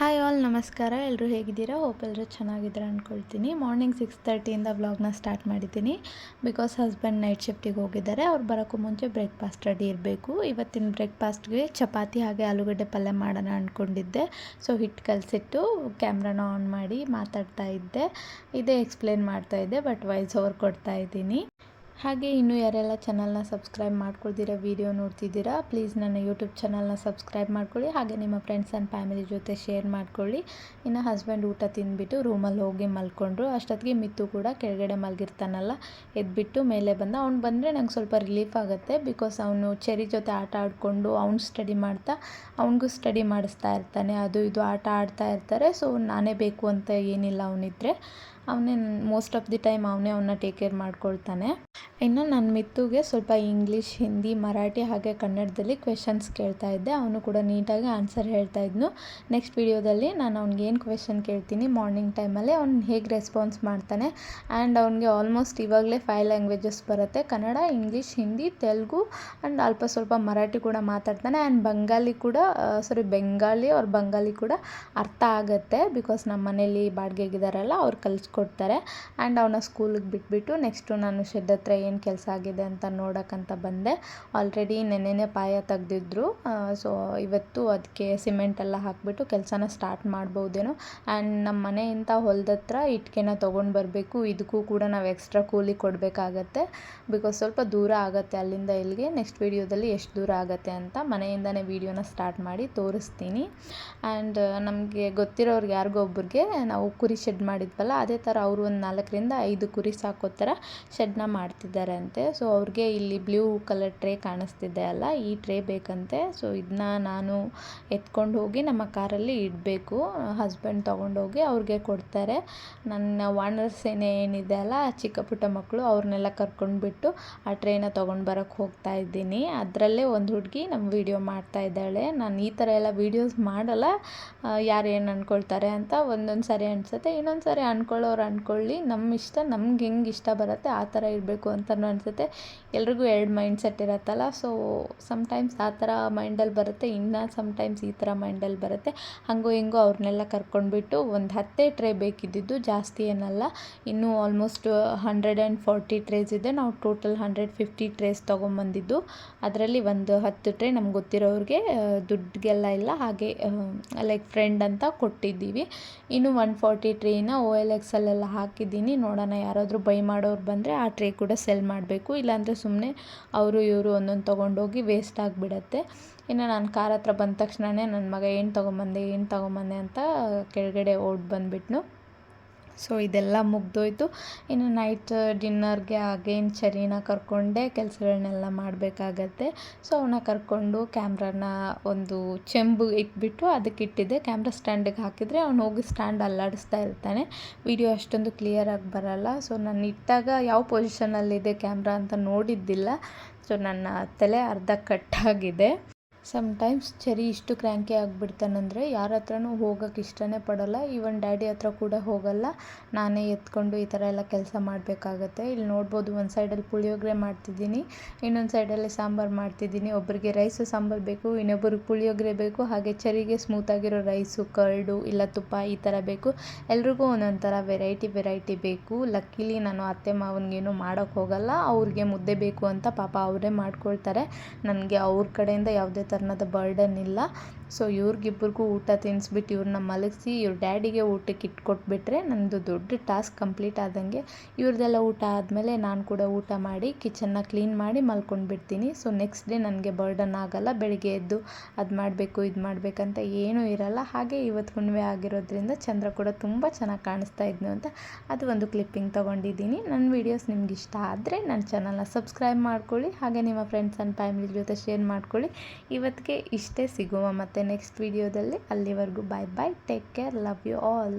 Hi all ನಮಸ್ಕಾರ. ಎಲ್ಲರೂ ಹೇಗಿದ್ದೀರಾ? ಹೋಪ್ ಎಲ್ಲರೂ ಚೆನ್ನಾಗಿದ್ದೀರಾ ಅಂದ್ಕೊಳ್ತೀನಿ ಮಾರ್ನಿಂಗ್ ಸಿಕ್ಸ್ ತರ್ಟಿಯಿಂದ ವ್ಲಾಗ್ನ ಸ್ಟಾರ್ಟ್ ಮಾಡಿದ್ದೀನಿ. ಬಿಕಾಸ್ ಹಸ್ಬೆಂಡ್ ನೈಟ್ ಶಿಫ್ಟಿಗೆ ಹೋಗಿದ್ದಾರೆ, ಅವ್ರು ಬರೋಕ್ಕೂ ಮುಂಚೆ ಬ್ರೇಕ್ಫಾಸ್ಟ್ ರೆಡಿ ಇರಬೇಕು. ಇವತ್ತಿನ ಬ್ರೇಕ್ಫಾಸ್ಟ್ಗೆ ಚಪಾತಿ ಹಾಗೆ ಆಲೂಗಡ್ಡೆ ಪಲ್ಯ ಮಾಡೋಣ ಅಂದ್ಕೊಂಡಿದ್ದೆ ಸೊ ಹಿಟ್ಟು ಕಲಸಿಟ್ಟು ಕ್ಯಾಮ್ರಾನ ಆನ್ ಮಾಡಿ ಮಾತಾಡ್ತಾ ಇದ್ದೆ. ಇದೇ ಎಕ್ಸ್ಪ್ಲೇನ್ ಮಾಡ್ತಾ ಇದ್ದೆ ಬಟ್ ವಾಯ್ಸ್ ಓವರ್ ಕೊಡ್ತಾ ಇದ್ದೀನಿ. ಹಾಗೆ ಇನ್ನೂ ಯಾರೆಲ್ಲ ಚಾನಲ್ನ ಸಬ್ಸ್ಕ್ರೈಬ್ ಮಾಡ್ಕೊಳ್ದಿರ ವೀಡಿಯೋ ನೋಡ್ತಿದ್ದೀರಾ ಪ್ಲೀಸ್ ನನ್ನ ಯೂಟ್ಯೂಬ್ ಚಾನಲ್ನ ಸಬ್ಸ್ಕ್ರೈಬ್ ಮಾಡ್ಕೊಳ್ಳಿ, ಹಾಗೆ ನಿಮ್ಮ ಫ್ರೆಂಡ್ಸ್ ಆ್ಯಂಡ್ ಫ್ಯಾಮಿಲಿ ಜೊತೆ ಶೇರ್ ಮಾಡ್ಕೊಳ್ಳಿ. ಇನ್ನು ಹಸ್ಬೆಂಡ್ ಊಟ ತಿಂದುಬಿಟ್ಟು ರೂಮಲ್ಲಿ ಹೋಗಿ ಮಲ್ಕೊಂಡ್ರು, ಅಷ್ಟೊತ್ತಿಗೆ ಮಿತ್ತು ಕೂಡ ಕೆಳಗಡೆ ಮಲಗಿರ್ತಾನಲ್ಲ, ಎದ್ಬಿಟ್ಟು ಮೇಲೆ ಬಂದ. ಅವ್ನು ಬಂದರೆ ನಂಗೆ ಸ್ವಲ್ಪ ರಿಲೀಫ್ ಆಗುತ್ತೆ ಬಿಕಾಸ್ ಅವನು ಚೆರಿ ಜೊತೆ ಆಟ ಆಡಿಕೊಂಡು ಅವ್ನು ಸ್ಟಡಿ ಮಾಡ್ತಾ, ಅವನಿಗೂ ಸ್ಟಡಿ ಮಾಡಿಸ್ತಾ ಇರ್ತಾನೆ. ಅದು ಇದು ಆಟ ಆಡ್ತಾ ಇರ್ತಾರೆ ಸೊ ನಾನೇ ಬೇಕು ಅಂತ ಏನಿಲ್ಲ ಅವನಿದ್ರೆ. ಅವನೇ ಮೋಸ್ಟ್ ಆಫ್ ದಿ ಟೈಮ್ ಅವನೇ ಅವನ್ನ ಟೇಕ್ ಕೇರ್ ಮಾಡ್ಕೊಳ್ತಾನೆ. ಇನ್ನು ನನ್ನ ಮಿತ್ತುಗೆ ಸ್ವಲ್ಪ ಇಂಗ್ಲೀಷ್ ಹಿಂದಿ ಮರಾಠಿ ಹಾಗೆ ಕನ್ನಡದಲ್ಲಿ ಕ್ವೆಶನ್ಸ್ ಕೇಳ್ತಾ ಇದ್ದೆ. ಅವನು ಕೂಡ ನೀಟಾಗಿ ಆನ್ಸರ್ ಹೇಳ್ತಾ ಇದ್ನು. ನೆಕ್ಸ್ಟ್ ವಿಡಿಯೋದಲ್ಲಿ ನಾನು ಅವ್ನಿಗೆ ಏನು ಕ್ವೆಶನ್ ಕೇಳ್ತೀನಿ ಮಾರ್ನಿಂಗ್ ಟೈಮಲ್ಲಿ ಅವ್ನು ಹೇಗೆ ರೆಸ್ಪಾನ್ಸ್ ಮಾಡ್ತಾನೆ ಆ್ಯಂಡ್ ಅವ್ನಿಗೆ ಆಲ್ಮೋಸ್ಟ್ ಇವಾಗಲೇ ಫೈವ್ ಲ್ಯಾಂಗ್ವೇಜಸ್ ಬರುತ್ತೆ. ಕನ್ನಡ ಇಂಗ್ಲೀಷ್ ಹಿಂದಿ ತೆಲುಗು ಆ್ಯಂಡ್ ಅಲ್ಪ ಸ್ವಲ್ಪ ಮರಾಠಿ ಕೂಡ ಮಾತಾಡ್ತಾನೆ ಆ್ಯಂಡ್ ಬಂಗಾಲಿ ಕೂಡ ಸಾರಿ ಬೆಂಗಾಲಿ ಅವ್ರ ಬಂಗಾಲಿ ಕೂಡ ಅರ್ಥ ಆಗುತ್ತೆ ಬಿಕಾಸ್ ನಮ್ಮ ಮನೇಲಿ ಬಾಡಿಗೆಗಿದಾರಲ್ಲ, ಅವ್ರು ಕಲಿಸ್ಕೊಡ್ತಾರೆ ಆ್ಯಂಡ್ ಅವನ ಸ್ಕೂಲಿಗೆ ಬಿಟ್ಬಿಟ್ಟು ನೆಕ್ಸ್ಟು ನಾನು ಶೆಡ್ ಹತ್ರ ಏನು ಕೆಲಸ ಆಗಿದೆ ಅಂತ ನೋಡೋಕ್ಕಂತ ಬಂದೆ. ಆಲ್ರೆಡಿ ನೆನ್ನೆನೇ ಪಾಯ ತೆಗೆದಿದ್ರು. ಸೊ ಇವತ್ತು ಅದಕ್ಕೆ ಸಿಮೆಂಟ್ ಎಲ್ಲ ಹಾಕಿಬಿಟ್ಟು ಕೆಲಸನ ಸ್ಟಾರ್ಟ್ ಮಾಡ್ಬೋದೇನೋ. ಆ್ಯಂಡ್ ನಮ್ಮ ಮನೆಯಿಂದ ಹೊಲದ ಹತ್ರ ಇಟ್ಕೆನ ತೊಗೊಂಡು ಬರಬೇಕು. ಇದಕ್ಕೂ ಕೂಡ ನಾವು ಎಕ್ಸ್ಟ್ರಾ ಕೂಲಿ ಕೊಡಬೇಕಾಗತ್ತೆ. ಬಿಕಾಸ್ ಸ್ವಲ್ಪ ದೂರ ಆಗುತ್ತೆ ಅಲ್ಲಿಂದ ಇಲ್ಲಿಗೆ. ನೆಕ್ಸ್ಟ್ ವೀಡಿಯೋದಲ್ಲಿ ಎಷ್ಟು ದೂರ ಆಗುತ್ತೆ ಅಂತ ಮನೆಯಿಂದನೇ ವೀಡಿಯೋನ ಸ್ಟಾರ್ಟ್ ಮಾಡಿ ತೋರಿಸ್ತೀನಿ. ಆ್ಯಂಡ್ ನಮಗೆ ಗೊತ್ತಿರೋರ್ಗೆ ಯಾರಿಗೋ ಒಬ್ಬರಿಗೆ ನಾವು ಕುರಿ ಶೆಡ್ ಮಾಡಿದ್ವಲ್ಲ, ಅದೇ ಥರ ಅವರು ಒಂದು ನಾಲ್ಕರಿಂದ ಐದು ಕುರಿ ಸಾಕೋ ಥರ ಶೆಡ್ನ ಮಾಡ್ತಿದ್ದಾರೆ ಅಂತೆ ಸೊ ಅವ್ರಿಗೆ ಇಲ್ಲಿ ಬ್ಲೂ ಕಲರ್ ಟ್ರೇ ಕಾಣಿಸ್ತಿದೆ ಅಲ್ಲ, ಈ ಟ್ರೇ ಬೇಕಂತೆ. ಸೊ ಇದನ್ನ ನಾನು ಎತ್ಕೊಂಡು ಹೋಗಿ ನಮ್ಮ ಕಾರಲ್ಲಿ ಇಡಬೇಕು. ಹಸ್ಬೆಂಡ್ ತೊಗೊಂಡೋಗಿ ಅವ್ರಿಗೆ ಕೊಡ್ತಾರೆ. ನನ್ನ ವಾಣರ್ ಸೇನೆ ಏನಿದೆ ಅಲ್ಲ ಚಿಕ್ಕ ಪುಟ್ಟ ಮಕ್ಕಳು ಅವ್ರನ್ನೆಲ್ಲ ಕರ್ಕೊಂಡ್ಬಿಟ್ಟು ಆ ಟ್ರೇನ ತೊಗೊಂಡು ಬರೋಕ್ಕೆ ಹೋಗ್ತಾ ಇದ್ದೀನಿ. ಅದರಲ್ಲೇ ಒಂದು ಹುಡುಗಿ ನಮ್ಮ ವೀಡಿಯೋ ಮಾಡ್ತಾ ಇದ್ದಾಳೆ. ನಾನು ಈ ಥರ ಎಲ್ಲ ವೀಡಿಯೋಸ್ ಮಾಡಲ್ಲ. ಯಾರು ಏನು ಅಂದ್ಕೊಳ್ತಾರೆ ಅಂತ ಒಂದೊಂದು ಸಾರಿ ಅನಿಸುತ್ತೆ ಇನ್ನೊಂದು ಸಾರಿ ಅಂದ್ಕೊಳ್ಳೋರು ಅಂದ್ಕೊಳ್ಳಿ. ನಮ್ಮ ಇಷ್ಟ, ನಮ್ಗೆ ಹೆಂಗೆ ಇಷ್ಟ ಬರುತ್ತೆ ಆ ಥರ ಇರಬೇಕು ಅಂತಲೂ ಅನಿಸುತ್ತೆ. ಎಲ್ರಿಗೂ ಎರಡು ಮೈಂಡ್ ಸೆಟ್ ಇರತ್ತಲ್ಲ ಸೊ ಸಮ್ಟೈಮ್ಸ್ ಆ ಥರ ಮೈಂಡಲ್ಲಿ ಬರುತ್ತೆ, ಇನ್ನು ಸಮ್ಟೈಮ್ಸ್ ಈ ಥರ ಮೈಂಡಲ್ಲಿ ಬರುತ್ತೆ. ಹಾಗೋ ಹಿಂಗೋ ಅವ್ರನ್ನೆಲ್ಲ ಕರ್ಕೊಂಡ್ಬಿಟ್ಟು ಒಂದು ಹತ್ತೇ ಟ್ರೇ ಬೇಕಿದ್ದಿದ್ದು ಜಾಸ್ತಿ ಏನಲ್ಲ, ಇನ್ನೂ almost hundred and forty trays ಇದೆ. ನಾವು ಟೋಟಲ್ ಹಂಡ್ರೆಡ್ ಫಿಫ್ಟಿ ಟ್ರೇಸ್ ತೊಗೊಂಬಂದಿದ್ದು, ಅದರಲ್ಲಿ ಒಂದು ಹತ್ತು ಟ್ರೇ ನಮ್ಗೆ ಗೊತ್ತಿರೋರಿಗೆ ದುಡ್ಡಿಗೆಲ್ಲ ಇಲ್ಲ, ಹಾಗೆ ಲೈಕ್ ಫ್ರೆಂಡ್ ಅಂತ ಕೊಟ್ಟಿದ್ದೀವಿ. ಇನ್ನು ಒನ್ ಫಾರ್ಟಿ ಟ್ರೇನ ಓ ಎಲ್ ಎಕ್ಸಲ್ಲೆಲ್ಲ ಹಾಕಿದ್ದೀನಿ. ನೋಡೋಣ ಯಾರಾದರೂ ಬೈ ಮಾಡೋರು ಬಂದರೆ ಆ ಟ್ರೇ ಕೂಡ ಸೆಲ್ ಮಾಡಬೇಕು. ಇಲ್ಲಾಂದರೆ ಸುಮ್ಮನೆ ಅವರು, ಇವರು ಒಂದೊಂದು ತೊಗೊಂಡೋಗಿ ವೇಸ್ಟ್ ಆಗಿಬಿಡತ್ತೆ. ಇನ್ನು ನಾನು ಕಾರ್ ಹತ್ರ ಬಂದ ತಕ್ಷಣವೇ ನನ್ನ ಮಗ ಏನು ತೊಗೊಂಬಂದೆ ಏನು ತೊಗೊಂಬಂದೆ ಅಂತ ಕೆಳಗಡೆ ಓಡಿ ಬಂದುಬಿಟ್ನು. ಸೊ ಇದೆಲ್ಲ ಮುಗ್ದೋಯ್ತು. ಇನ್ನು ನೈಟ್ ಡಿನ್ನರ್ಗೆ ಅಗೇನ್ ಚರಿನ ಕರ್ಕೊಂಡೆ ಕೆಲಸಗಳನ್ನೆಲ್ಲ ಮಾಡಬೇಕಾಗತ್ತೆ. ಸೊ ಅವನ್ನ ಕರ್ಕೊಂಡು ಕ್ಯಾಮ್ರಾನ ಒಂದು ಚೆಂಬು ಇಟ್ಬಿಟ್ಟು ಅದಕ್ಕೆ ಇಟ್ಟಿದ್ದೆ ಕ್ಯಾಮ್ರಾ ಸ್ಟ್ಯಾಂಡಿಗೆ ಹಾಕಿದರೆ ಅವ್ನು ಹೋಗಿ ಸ್ಟ್ಯಾಂಡ್ ಅಲ್ಲಾಡಿಸ್ತಾ ಇರ್ತಾನೆ. ವಿಡಿಯೋ ಅಷ್ಟೊಂದು ಕ್ಲಿಯರಾಗಿ ಬರಲ್ಲ. ಸೊ ನಾನು ಇಟ್ಟಾಗ ಯಾವ ಪೊಸಿಷನಲ್ಲಿದೆ ಕ್ಯಾಮ್ರಾ ಅಂತ ನೋಡಿದ್ದಿಲ್ಲ. ಸೊ ನನ್ನ ತಲೆ ಅರ್ಧ ಕಟ್ಟಾಗಿದೆ ಸಮ್ಟೈಮ್ಸ್ ಚರಿ ಇಷ್ಟು ಕ್ರ್ಯಾಂಕಿ ಆಗಿಬಿಡ್ತಾನಂದರೆ ಯಾರ ಹತ್ರನೂ ಹೋಗೋಕ್ಕೆ ಇಷ್ಟನೇ ಪಡೋಲ್ಲ. ಈವನ್ ಡ್ಯಾಡಿ ಹತ್ರ ಕೂಡ ಹೋಗಲ್ಲ. ನಾನೇ ಎತ್ಕೊಂಡು ಈ ಥರ ಎಲ್ಲ ಕೆಲಸ ಮಾಡಬೇಕಾಗತ್ತೆ. ಇಲ್ಲಿ ನೋಡ್ಬೋದು ಒಂದು ಸೈಡಲ್ಲಿ ಪುಳಿಯೋಗರೆ ಮಾಡ್ತಿದ್ದೀನಿ, ಇನ್ನೊಂದು ಸೈಡಲ್ಲಿ ಸಾಂಬಾರು ಮಾಡ್ತಿದ್ದೀನಿ. ಒಬ್ಬರಿಗೆ ರೈಸು ಸಾಂಬಾರು ಬೇಕು ಇನ್ನೊಬ್ಬರಿಗೆ ಪುಳಿಯೋಗರೆ ಬೇಕು. ಹಾಗೆ ಚರಿಗೆ ಸ್ಮೂತಾಗಿರೋ ರೈಸು ಕರ್ಡು ಇಲ್ಲ ತುಪ್ಪ ಈ ಥರ ಬೇಕು. ಎಲ್ರಿಗೂ ಒಂದೊಂದು ಥರ ವೆರೈಟಿ ವೆರೈಟಿ ಬೇಕು. ಲಕ್ಕಿಲಿ ನಾನು ಅತ್ತೆ ಮಾವನಿಗೇನು ಮಾಡೋಕ್ಕೆ ಹೋಗಲ್ಲ. ಅವ್ರಿಗೆ ಮುದ್ದೆ ಬೇಕು ಅಂತ ಪಾಪ ಅವರೇ ಮಾಡ್ಕೊಳ್ತಾರೆ. ನನಗೆ ಅವ್ರ ಕಡೆಯಿಂದ ಯಾವುದೇ ಥರದ ಬರ್ಡನ್ ಇಲ್ಲ. ಸೊ ಇವ್ರಿಗಿಬ್ರಿಗೂ ಊಟ ತಿನ್ನಿಸ್ಬಿಟ್ಟು ಇವ್ರನ್ನ ಮಲಗಿಸಿ, ಇವ್ರ ಡ್ಯಾಡಿಗೆ ಊಟಕ್ಕೆ ಇಟ್ಕೊಟ್ಬಿಟ್ರೆ ನನ್ನದು ದೊಡ್ಡ ಟಾಸ್ಕ್ ಕಂಪ್ಲೀಟ್ ಆದಂಗೆ. ಇವ್ರದ್ದೆಲ್ಲ ಊಟ ಆದಮೇಲೆ ನಾನು ಕೂಡ ಊಟ ಮಾಡಿ, ಕಿಚನ್ನ ಕ್ಲೀನ್ ಮಾಡಿ ಮಲ್ಕೊಂಡ್ಬಿಡ್ತೀನಿ. ಸೊ ನೆಕ್ಸ್ಟ್ ಡೇ ನನಗೆ ಬರ್ಡನ್ ಆಗಲ್ಲ, ಬೆಳಿಗ್ಗೆ ಎದ್ದು ಅದು ಮಾಡಬೇಕು, ಇದು ಮಾಡಬೇಕಂತ ಏನೂ ಇರಲ್ಲ. ಹಾಗೆ ಇವತ್ತು ಹುಣ್ಣಿಮೆ ಆಗಿರೋದ್ರಿಂದ ಚಂದ್ರ ಕೂಡ ತುಂಬ ಚೆನ್ನಾಗಿ ಕಾಣಿಸ್ತಾ ಇದ್ನು ಅಂತ ಅದು ಒಂದು ಕ್ಲಿಪ್ಪಿಂಗ್ ತೊಗೊಂಡಿದ್ದೀನಿ. ನನ್ನ ವೀಡಿಯೋಸ್ ನಿಮ್ಗೆ ಇಷ್ಟ ಆದರೆ ನನ್ನ ಚಾನಲ್ನ ಸಬ್ಸ್ಕ್ರೈಬ್ ಮಾಡ್ಕೊಳ್ಳಿ. ಹಾಗೆ ನಿಮ್ಮ ಫ್ರೆಂಡ್ಸ್ ಆ್ಯಂಡ್ ಫ್ಯಾಮಿಲಿ ಜೊತೆ ಶೇರ್ ಮಾಡ್ಕೊಳ್ಳಿ. ಇವತ್ತಿಗೆ ಇಷ್ಟೇ ಸಿಗುವ ಮತ್ತು. ನೆಕ್ಸ್ಟ್ ವಿಡಿಯೋದಲ್ಲಿ ಅಲ್ಲಿವರೆಗೂ bye bye take care love you all